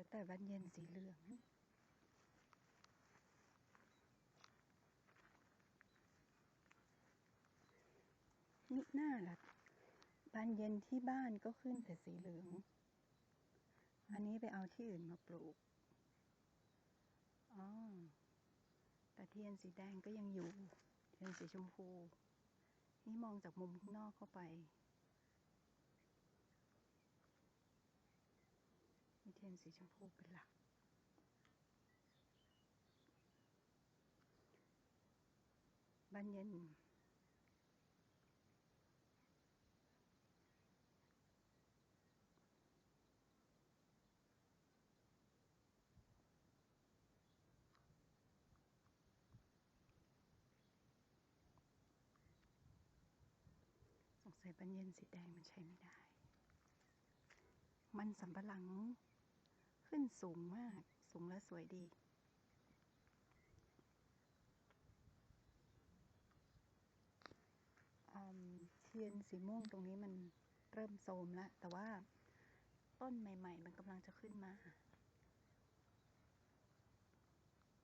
อแต่บานเย็นสีเหลือง นี่หน้าล่ะบานเย็นที่บ้านก็ขึ้นแต่สีเหลือง อันนี้ไปเอาที่อื่นมาปลูก อ๋อ แต่เทียนสีแดงก็ยังอยู่ เทียนสีชมพู นี่มองจากมุมข้างนอกเข้าไป เทียนสีชมพูเป็นหลัก บานเย็น สงสัยบานเย็นสีแดงมันใช้ไม่ได้ มันสำปะหลัง สูงมาก สูงและสวยดีอืมเทียนสีม่วงตรงนี้มันเริ่มโทรมแล้ว แต่ว่าต้นใหม่ ๆ มันกำลังจะขึ้นมา